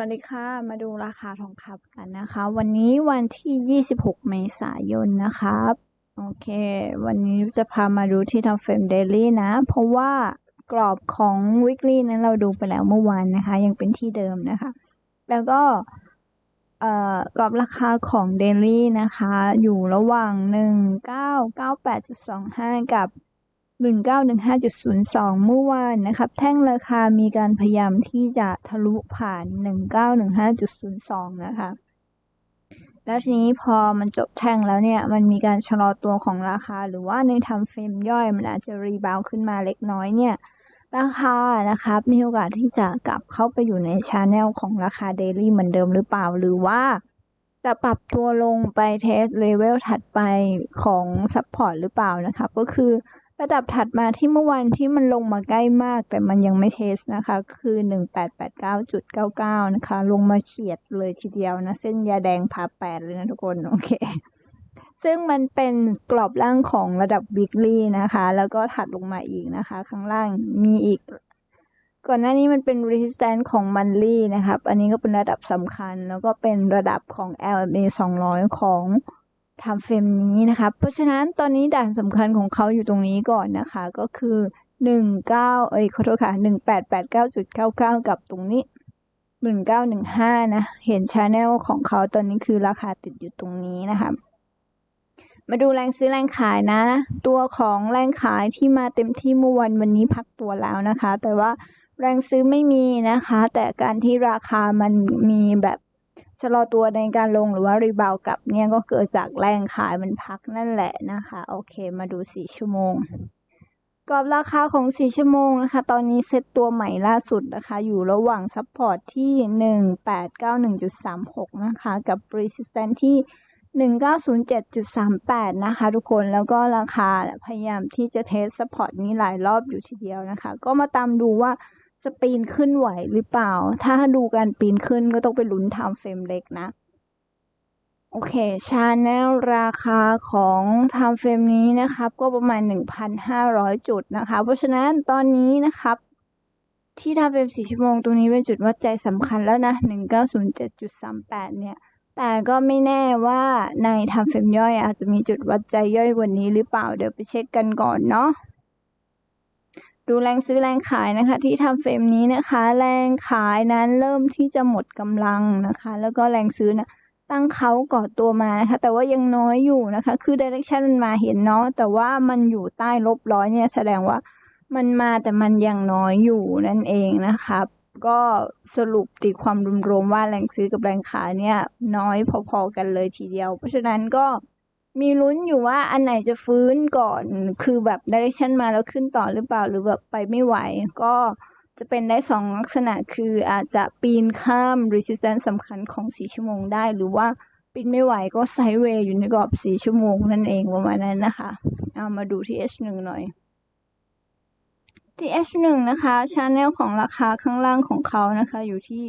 วัสดีค่ะ มาดูราคาทองคำกันนะคะ วันนี้วันที่ 26 เมษายนนะครับ โอเค วันนี้จะพามาดูที่ทำเฟรมเดลี่นะ เพราะว่ากรอบของ weekly นั้นเราดูไปแล้วเมื่อวานนะคะ ยังเป็นที่เดิมนะคะ แล้วก็เอ่อกรอบราคาของเดลี่นะคะ อยู่ระหว่าง 1998.25 กับ 1915.02 เมื่อวานนะครับ แท่งราคามีการพยายามที่จะทะลุผ่าน 1915.02 นะคะ แล้วทีนี้พอมันจบแท่งแล้วเนี่ย มันมีการชะลอตัวของราคา หรือว่าในทำเฟรมย่อยมันอาจจะรีบาวขึ้นมาเล็กน้อยเนี่ย ราคานะครับมีโอกาสที่จะกลับเข้าไปอยู่ในชาแนลของราคาเดลี่เหมือนเดิมหรือเปล่า หรือว่าจะปรับตัวลงไปเทสเลเวลถัดไปของซัพพอร์ตหรือเปล่านะคะก็คือ ระดับถัดมาที่เมื่อวันที่มันลงมาใกล้มาก แต่มันยังไม่เทสนะคะ คือ 1889.99 นะคะ ลงมาเฉียดเลยทีเดียวนะ เส้นยาแดงพาแปดเลยนะทุกคน โอเค ซึ่งมันเป็นกรอบล่างของระดับ weekly นะคะ แล้วก็ถัดลงมาอีกนะคะ ข้างล่างมีอีก ก่อนหน้านี้มันเป็น resistance ของ monthly นะครับ อันนี้ก็เป็นระดับสำคัญ แล้วก็เป็นระดับของ LMA 200 ของ ทำเฟรมนี้นะคะ เพราะฉะนั้นตอนนี้ด่านสำคัญของเขาอยู่ตรงนี้ก่อนนะคะ ก็คือหนึ่งเก้าเอ้ยขอโทษค่ะหนึ่งแปดแปดเก้าจุดเก้าเก้ากับตรงนี้หนึ่งเก้าหนึ่งห้านะ เห็นชาแนลของเขาตอนนี้คือราคาติดอยู่ตรงนี้นะคะ มาดูแรงซื้อแรงขายนะ ตัวของแรงขายที่มาเต็มที่เมื่อวันวันนี้พักตัวแล้วนะคะ แต่ว่าแรงซื้อไม่มีนะคะ แต่การที่ราคามันมีแบบ ชะลอตัวในการลงหรือว่ารีบาวกลับเนี่ยก็เกิดจากแรงขายมันพักนั่นแหละนะคะ โอเค มาดู4ชั่วโมงกรอบราคาของ 4 ชั่วโมงนะคะ ตอนนี้เซตตัวใหม่ล่าสุดนะคะ อยู่ระหว่างซัพพอร์ตที่ 1891.36 นะคะ กับ resistance ที่ 1907.38 นะคะ ทุกคน แล้วก็ราคาพยายามที่จะเทสซัพพอร์ตนี้หลายรอบอยู่ทีเดียวนะคะ ก็มาตามดูว่า จะปีนขึ้นไหวหรือเปล่า ถ้าดูการปีนขึ้นก็ต้องไปลุ้นทำเฟรมเล็กนะ โอเคชาแนลราคาของทำเฟรมนี้นะครับ ก็ประมาณ 1,500 จุดนะคะ เพราะฉะนั้นตอนนี้นะครับ ที่ทำเฟรม4ชั่วโมงตรงนี้เป็นจุดวัดใจสำคัญแล้วนะ 1907.38 เนี่ยแต่ก็ไม่แน่ว่าในทำเฟรมย่อยอาจจะมีจุดวัดใจย่อยกวันนี้หรือเปล่าเดี๋ยวไปเช็คกันก่อนเนาะ ดูแรงซื้อแรงขายนะคะ ที่ทำเฟรมนี้นะคะ แรงขายนั้นเริ่มที่จะหมดกำลังนะคะ แล้วก็แรงซื้อนะตั้งเขาก่อตัวมานะคะ แต่ว่ายังน้อยอยู่นะคะ คือดิเรกชันมันมาเห็นเนาะแต่ว่ามันอยู่ใต้ลบร้อยเนี่ยแสดงว่ามันมาแต่มันยังน้อยอยู่นั่นเองนะคะก็สรุปตีความรวมๆว่าแรงซื้อกับแรงขายเนี่ย น้อยพอๆกันเลยทีเดียว เพราะฉะนั้นก็ มีลุ้นอยู่ว่าอันไหนจะฟื้นก่อน คือแบบดิเรกชันมาแล้วขึ้นต่อหรือเปล่า หรือแบบไปไม่ไหว ก็จะเป็นได้สองลักษณะ คืออาจจะปีนข้าม resistance สำคัญของสี่ชั่วโมงได้ หรือว่าปีนไม่ไหวก็ไซด์เวย์อยู่ในกรอบสี่ชั่วโมงนั่นเองประมาณนั้นนะคะ เอามาดูที่ H1 หน่อย ที่ H1 นะคะชาแนลของราคาข้างล่างของเขานะคะ อยู่ที่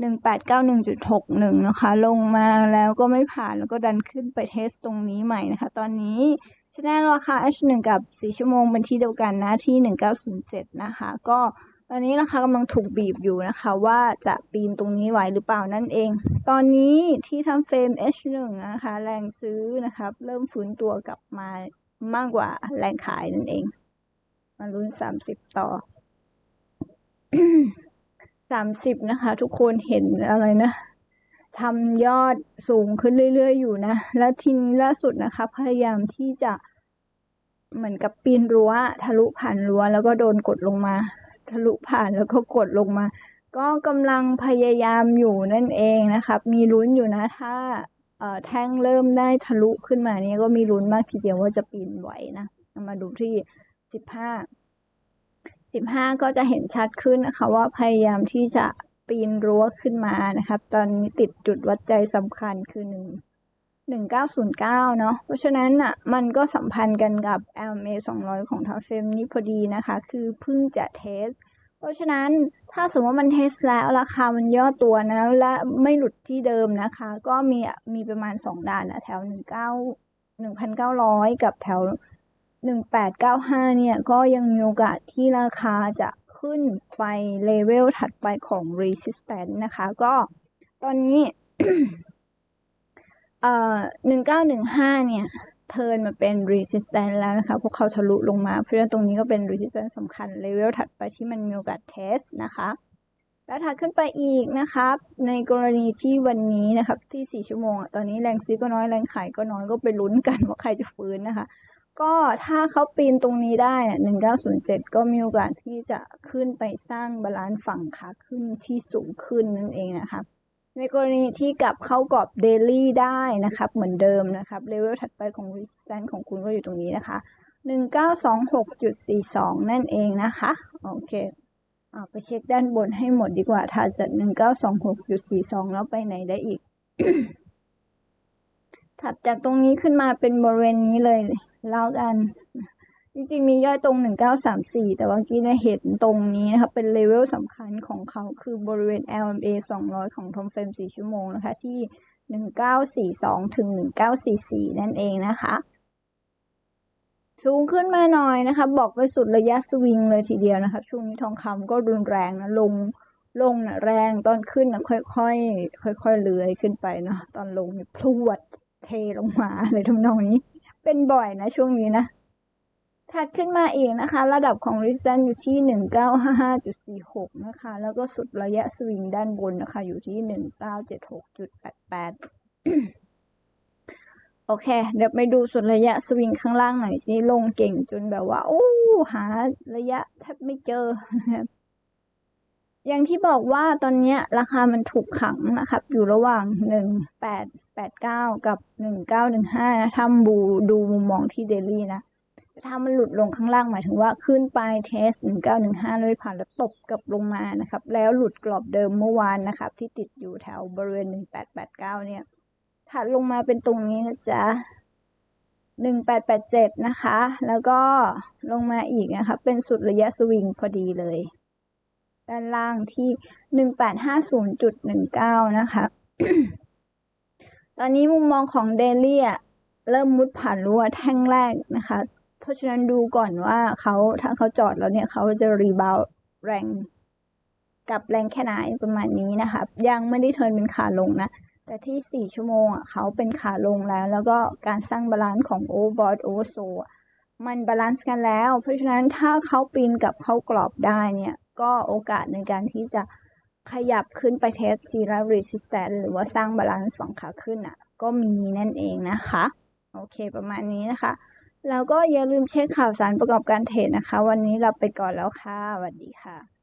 หนึ่งแปดเก้าหนึ่งจุดหกหนึ่งนะคะ ลงมาแล้วก็ไม่ผ่านแล้วก็ดันขึ้นไปเทสตรงนี้ใหม่นะคะ ตอนนี้ชแนลราคา H1 กับ 4 ชั่วโมงเป็นที่เดียวกันนะที่ 1907 นะคะ ก็ตอนนี้ราคากำลังถูกบีบอยู่นะคะ ว่าจะปีนตรงนี้ไหวหรือเปล่านั่นเอง ตอนนี้ที่ทำเฟรม H1 นะคะ แรงซื้อนะคะเริ่มฟื้นตัวกลับมามากกว่าแรงขายนั่นเอง มาลุ้น 30 ต่อ สามสิบนะคะ ทุกคนเห็นอะไรนะทำยอดสูงขึ้นเรื่อยๆอยู่นะ แล้วทีนี้ล่าสุดนะคะ พยายามที่จะเหมือนกับปีนรั้ว ทะลุผ่านรั้ว แล้วก็โดนกดลงมา ทะลุผ่านแล้วก็กดลงมา ก็กำลังพยายามอยู่นั่นเองนะครับมีลุ้นอยู่นะ ถ้าเอ่อแท่งเริ่มได้ทะลุขึ้นมานี้ก็มีลุ้นมากทีเดียวว่าจะปีนไหวนะ มาดูที่สิบห้า สิบห้าก็จะเห็นชัดขึ้นนะคะว่าพยายามที่จะปีนรั้วขึ้นมานะครับตอนนี้ติดจุดวัดใจสำคัญคือหนึ่งหนึ่งเก้าศูนย์เก้าเนาะเพราะฉะนั้นอะมันก็สัมพันธ์กันกับ LMA 200 ของทาเฟมนี้พอดีนะคะ คือเพิ่งจะเทส เพราะฉะนั้นถ้าสมมติว่ามันเทสแล้วราคามันย่อตัวนะ และไม่หลุดที่เดิมนะคะ ก็มีมีประมาณสองด่านนะแถวหนึ่งเก้าหนึ่งพันเก้าร้อยกับแถว หนึ่งแปดเก้าห้าเนี่ย ก็ยังมีโอกาสที่ราคาจะขึ้นไปเลเวลถัดไปของ resistance นะคะ ก็ตอนนี้เอ่อหนึ่งเก้าหนึ่งห้าเนี่ย เทิร์นมาเป็น resistance แล้วนะคะ พวกเขาทะลุลงมา เพราะฉะนั้นตรงนี้ก็เป็น resistance สำคัญเลเวลถัดไปที่มันมีโอกาส test นะคะแล้วถัดขึ้นไปอีกนะครับ ในกรณีที่วันนี้นะครับ ที่ 4 ชั่วโมงอะตอนนี้แรงซื้อก็น้อยแรงขายก็น้อยก็ไปลุ้นกันว่าใครจะฟื้นนะคะ ก็ถ้าเขาปีนตรงนี้ได้หนึ่งเก้าศูนย์เจ็ดก็มีโอกาสที่จะขึ้นไปสร้างบาลานซ์ฝั่งขาขึ้นที่สูงขึ้นนั่นเองนะคะในกรณีที่กลับเข้ากรอบเดลี่ได้นะครับ เหมือนเดิมนะครับเลเวลถัดไปของ resistance ของคุณก็อยู่ตรงนี้นะคะหนึ่งเก้าสองหกจุดสี่สองนั่นเองนะคะ โอเคเอาไปเช็คด้านบนให้หมดดีกว่า ถ้าจะหนึ่งเก้าสองหกจุดสี่สองแล้วไปไหนได้อีก ถัดจากตรงนี้ขึ้นมาเป็นบริเวณนี้เลย แล้วกัน จริงๆ มีย่อยตรง 1934 แต่ว่าเมื่อกี้เนี่ยเห็นตรงนี้นะคะ เป็นเลเวลสำคัญของเขาคือบริเวณ LMA 200 ของทอมเฟรม4ชั่วโมงนะคะ ที่ 1942 ถึง 1944 นั่นเองนะคะสูงขึ้นมาหน่อยนะคะ บอกไปสุดระยะสวิงเลยทีเดียวนะคะ ช่วงนี้ทองคำก็รุนแรงนะลงลงนะแรงตอนขึ้นนะค่อยๆค่อยๆเลื้อยขึ้นไปเนาะตอนลงเนี่ยพรวดเทลงมาเลยทำนองนี้ เป็นบ่อยนะช่วงนี้นะ ถัดขึ้นมาอีกนะคะ ระดับของ resistance อยู่ที่ 1955.46 นะคะ แล้วก็สุดระยะสวิงด้านบนนะคะ อยู่ที่ 1976.88 โอเค เดี๋ยวไปดูสุดระยะสวิงข้างล่างหน่อยสิ ลงเก่งจนแบบว่า โอ้ หาระยะแทบไม่เจอ อย่างที่บอกว่าตอนนี้ราคามันถูกขังนะครับ อยู่ระหว่างหนึ่งแปดแปดเก้ากับหนึ่งเก้าหนึ่งห้านะถ้าบูดูมุมมองที่เดลี่นะถ้ามันหลุดลงข้างล่างหมายถึงว่าขึ้นไปเทสหนึ่งเก้าหนึ่งห้าเลยผ่านแล้วตบกลับลงมานะครับ แล้วหลุดกรอบเดิมเมื่อวานนะครับ ที่ติดอยู่แถวบริเวณหนึ่งแปดแปดเก้าเนี่ยถัดลงมาเป็นตรงนี้นะจ๊ะหนึ่งแปดแปดเจ็ดนะคะ แล้วก็ลงมาอีกนะคะเป็นสุดระยะสวิงพอดีเลย ด้านล่างที่หนึ่งแปดห้าศูนย์จุดหนึ่งเก้านะคะ ตอนนี้มุมมองของเดลี่อะเริ่มมุดผ่านรั้วแท่งแรกนะคะ เพราะฉะนั้นดูก่อนว่าเขาถ้าเขาจอดแล้วเนี่ยเขาจะรีบาวแรงกับแรงแค่ไหนประมาณนี้นะคะยังไม่ได้เทินเป็นขาลงนะ แต่ที่สี่ชั่วโมงอะเขาเป็นขาลงแล้ว แล้วก็การสร้างบาลานซ์ของโอเวอร์บอทโอเวอร์โซมันบาลานซ์กันแล้ว เพราะฉะนั้นถ้าเขาปีนกับเขากรอบได้เนี่ย ก็โอกาสในการที่จะขยับขึ้นไปเทสจีรารีสิสแตนหรือว่าสร้างบาลานซ์ฝั่งขาขึ้นอะ ก็มีนั่นเองนะคะ โอเคประมาณนี้นะคะ แล้วก็อย่าลืมเช็คข่าวสารประกอบการเทรดนะคะ วันนี้เราไปก่อนแล้วค่ะสวัสดีค่ะ